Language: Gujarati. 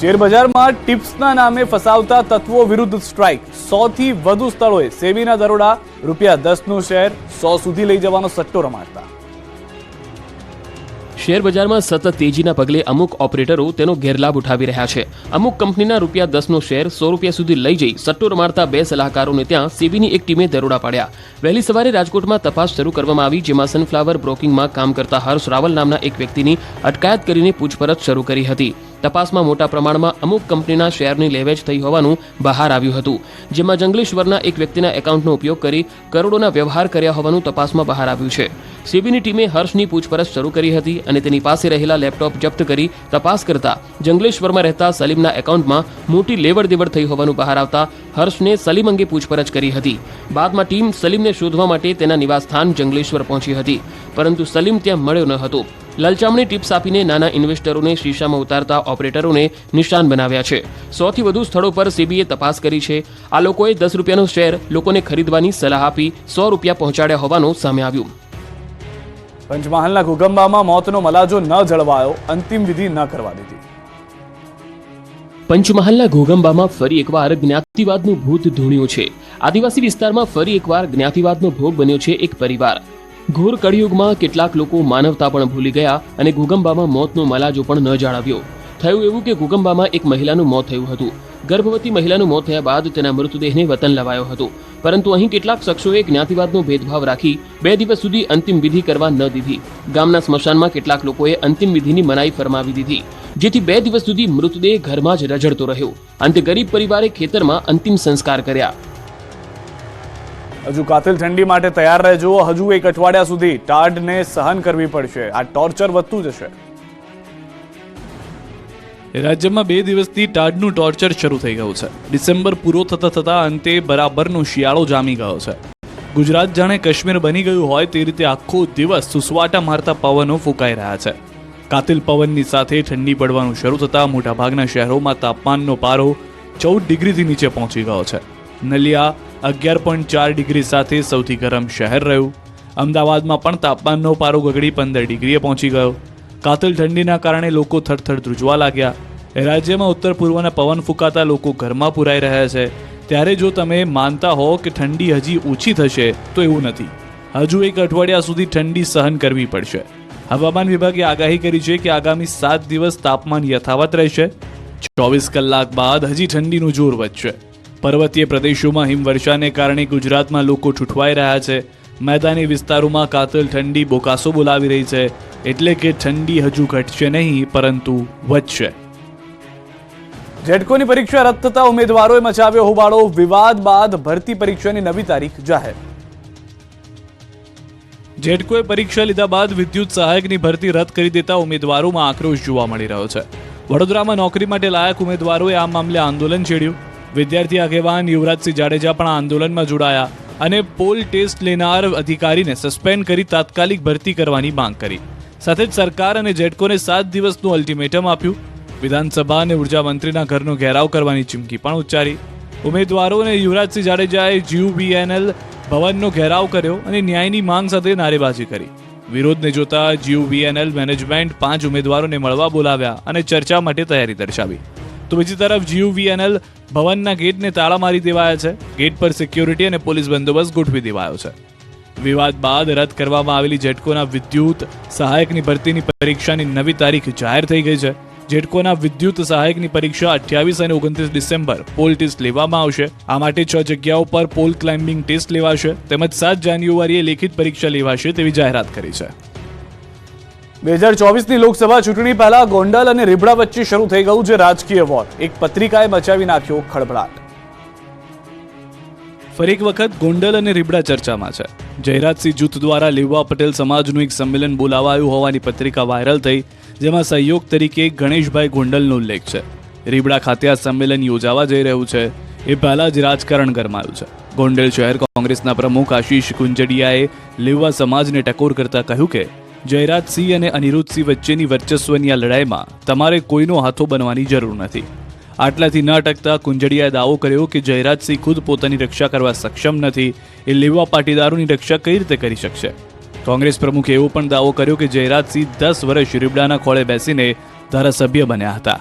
શેરબજારમાં ટિપ્સના નામે ફસાવતા તત્વો વિરુદ્ધ સ્ટ્રાઇક. સોથી વધુ સ્થળોએ સેબીના દરોડા, રૂપિયા દસનું શેર, સો સુધી લઈ જવાનો સટ્ટો રમાડતા. શેર બજારમાં સતત તેજીના પગલે અમુક ઓપરેટરો તેનો ગેરલાભ ઉઠાવી રહ્યા છે. અમુક કંપનીના રૂપિયા દસનો શેર સો રૂપિયા સુધી લઈ જઈ સટ્ટો રમાડતા બે સલાહકારોને ત્યાં સેબીની એક ટીમે દરોડા પાડ્યા. વહેલી સવારે રાજકોટમાં તપાસ શરૂ કરવામાં આવી, જેમાં સનફ્લાવર બ્રોકિંગમાં કામ કરતા હર્ષ રાવલ નામના એક વ્યક્તિની અટકાયત કરીને પૂછપરછ શરૂ કરી હતી. તપાસમાં મોટા પ્રમાણમાં અમુક કંપનીના શેરની લેવેચ થઈ હોવાનું બહાર આવ્યું હતું. જેમાં જંગલેશ્વરના એક વ્યક્તિના એકાઉન્ટનો ઉપયોગ કરી કરોડોના વ્યવહાર કર્યા હોવાનું તપાસમાં બહાર આવ્યું છે. સીબીની ટીમે હર્ષની પૂછપરછ શરૂ કરી હતી અને તેની પાસે રહેલા લેપટોપ જપ્ત કરી તપાસ કરતા જંગલેશ્વરમાં રહેતા સલીમના એકાઉન્ટમાં મોટી લેવડ દેવડ થઈ હોવાનું બહાર આવતા હર્ષને સલીમ અંગે પૂછપરછ કરી હતી. બાદમાં ટીમ સલીમને શોધવા માટે તેના નિવાસસ્થાન જંગલેશ્વર પહોંચી હતી, પરંતુ સલીમ ત્યાં મળ્યો ન હતો. લલચામણી ટિપ્સ આપીને નાના ઇન્વેસ્ટરોને શીશામાં ઉતારતા ઓપરેટરોને નિશાન બનાવ્યા છે. સોથી વધુ સ્થળો પર સીબીએ તપાસ કરી છે. આ લોકોએ દસ રૂપિયાનો શેર લોકોને ખરીદવાની સલાહ આપી સો રૂપિયા પહોંચાડ્યા હોવાનું સામે આવ્યું. પંચમહાલના ઘુગંબામાં મોતનો મલાજો ન જળવાયો, અંતિમ વિધિ ન કરવા દીધી. પંચમહાલના ઘોગંબામાં ફરી એકવાર જ્ઞાતિવાદનું ભૂત ધૂણ્યું છે. આદિવાસી વિસ્તારમાં ફરી એકવાર જ્ઞાતિવાદનો ભોગ બન્યો છે એક પરિવાર. ઘોર કળિયુગમાં કેટલાક લોકો માનવતા પણ ભૂલી ગયા અને ઘુગંબામાં મોતનો મલાજો પણ ન જાળવ્યો. થયું એવું કે ઘુગંબામાં એક મહિલાનું મોત થયું હતું. ગર્ભવતી મહિલાનું મોત થયા બાદ તેના મૃતદેહને વતન લવાયો હતો. પરંતુ અહીં કેટલાક શખ્સોએ જ્ઞાતિવાદનો ભેદભાવ રાખી બે દિવસ સુધી અંતિમ વિધિ કરવા ન દીધી. ગામના સ્મશાનમાં કેટલાક લોકોએ અંતિમ વિધિની મનાઈ ફરમાવી દીધી, જેથી બે દિવસ સુધી મૃતદેહ ઘરમાં જ રઝળતો રહ્યો. અંતે ગરીબ પરિવારે ખેતરમાં અંતિમ સંસ્કાર કર્યા. હજુ કાતિલ ઠંડી માટે તૈયાર રહેજો. હજુ એક અઠવાડિયા સુધી ટાઢને સહન કરવી પડશે. આ ટોર્ચર વધતું જશે. રાજ્યમાં બે દિવસથી ટાઢનું ટોર્ચર શરૂ થઈ ગયું છે. ડિસેમ્બર પૂરો થતા થતા અંતે બરાબરનો શિયાળો જામી ગયો છે. ગુજરાત જાણે કાશ્મીર બની ગયું હોય તે રીતે આખો દિવસ સુસવાટા મારતા પવનો ફૂંકાઈ રહ્યા છે. કાતિલ પવનની સાથે ઠંડી પડવાનું શરૂ થતાં મોટાભાગના શહેરોમાં તાપમાનનો પારો ચૌદ ડિગ્રીથી નીચે પહોંચી ગયો છે. નલિયા અગિયાર પોઈન્ટ ચાર ડિગ્રી સાથે સૌથી ગરમ શહેર રહ્યું. અમદાવાદમાં પણ તાપમાનનો પારો ગગડી પંદર ડિગ્રીએ પહોંચી ગયો. કાતિલ ઠંડીના કારણે લોકો થરથર ધ્રુજવા લાગ્યા. રાજ્યમાં ઉત્તર પૂર્વના પવન ફૂંકાતા લોકો ઘરમાં પુરાઈ રહ્યા છે. ત્યારે જો તમે માનતા હો કે ઠંડી હજી ઓછી થશે, તો એવું નથી. હજુ એક અઠવાડિયા સુધી ઠંડી સહન કરવી પડશે. હવામાન વિભાગે આગાહી કરી છે કે આગામી સાત દિવસ તાપમાન યથાવત રહેશે. ચોવીસ કલાક બાદ હજી ઠંડીનું જોર વધશે. પર્વતીય પ્રદેશોમાં હિમવર્ષાને કારણે ગુજરાતમાં લોકો ઠૂઠવાઈ રહ્યા છે. મેદાની વિસ્તારોમાં કાતલ ઠંડી બોકાસો બોલાવી રહી છે, એટલે કે ઠંડી હજુ ઘટશે નહીં, પરંતુ વધશે. જેટકોની પરીક્ષા રદ થતા ઉમેદવારોએ મચાવ્યો હોબાળો. વિવાદ બાદ ભરતી પરીક્ષાની નવી તારીખ જાહેર. જેટકોએ પરીક્ષા લીધા બાદ વિદ્યુત સહાયકની ભરતી રદ કરી દેતા ઉમેદવારોમાં આક્રોશ જોવા મળી રહ્યો છે. વડોદરામાં નોકરી માટે લાયક ઉમેદવારોએ આ મામલે આંદોલન છેડ્યું. વિદ્યાર્થી આગેવાન યુવરાજસિંહ જાડેજા પણ આંદોલનમાં જોડાયા. અને પોલ ટેસ્ટ લેનાર અધિકારીને સસ્પેન્ડ કરી તાત્કાલિક ભરતી કરવાની માંગ કરી. સાથે જ સરકાર અને જેટકોને સાત દિવસનું અલ્ટિમેટમ આપ્યું, વિધાનસભા અને ઊર્જા મંત્રીના ઘરનો ઘેરાવ કરવાની ચીમકી પણ ઉચ્ચારી. ઉમેદવારો અને યુવરાજસિંહ જાડેજાએ જીયુબીએનએલ ભવનનો ઘેરાવ કર્યો અને ન્યાયની માંગ સાથે નારેબાજી કરી. વિરોધને જોતા જીયુબીએનએલ મેનેજમેન્ટ પાંચ ઉમેદવારોને મળવા બોલાવ્યા અને ચર્ચા માટે તૈયારી દર્શાવી. તો બીજી તરફ જીયુવીએનએલ ભવનના ગેટને તાળા મારી દેવાયા છે. ગેટ પર સિક્યોરિટી અને પોલીસ બંદોબસ્ત ગોઠવી દેવાયો છે. વિવાદ બાદ રદ કરવામાં આવેલી જેટકોના વિદ્યુત સહાયકની ભરતીની પરીક્ષાની નવી તારીખ જાહેર થઈ ગઈ છે. જેટકોના વિદ્યુત સહાયકની પરીક્ષા અઠ્યાવીસ અને ઓગણત્રીસ ડિસેમ્બર પોલ ટેસ્ટ લેવામાં આવશે. આ માટે છ જગ્યાઓ પર પોલ ક્લાઇમ્બિંગ ટેસ્ટ લેવાશે. તેમજ સાત જાન્યુઆરીએ લેખિત પરીક્ષા લેવાશે તેવી જાહેરાત કરી છે. બે હજાર ચોવીસની લોકસભા ચૂંટણી પહેલા ગોંડલ અને રીબડા વચ્ચે શરૂ થઈ ગયું છે રાજકીય વોર એક પત્રિકાએ મચાવી નાખ્યો ખળભળાટ. ફરી એક વખત ગોંડલ અને રીબડા ચર્ચામાં છે. જયરાજસિંહ જૂથ દ્વારા લેવા પટેલ સમાજનું એક સંમેલન બોલાવાયું હોવાની પત્રિકા વાયરલ થઈ, જેમાં સહયોગ તરીકે ગણેશભાઈ ગોંડલનો ઉલ્લેખ છે. રીબડા ખાતે આ સંમેલન યોજાવા જઈ રહ્યું છે. એ પહેલા જ રાજકારણ ગરમાયું છે. ગોંડલ શહેર કોંગ્રેસના પ્રમુખ આશીષ કુંજડિયાએ લેવા સમાજને ટકોર કરતા કહ્યું કે જયરાજસિંહ અને અનિરુદ્ધસિંહ વચ્ચેની વર્ચસ્વની આ લડાઈમાં તમારે કોઈનો હાથો બનવાની જરૂર નથી. આટલાથી ન અટકતા કુંજડિયાએ દાવો કર્યો કે જયરાજસિંહ ખુદ પોતાની રક્ષા કરવા સક્ષમ નથી. એ લેવા પાટીદારોની રક્ષા કઈ રીતે કરી શકશે? કોંગ્રેસ પ્રમુખે એવો પણ દાવો કર્યો કે જયરાજસિંહ દસ વર્ષ રીબડાના ખોળે બેસીને ધારાસભ્ય બન્યા હતા.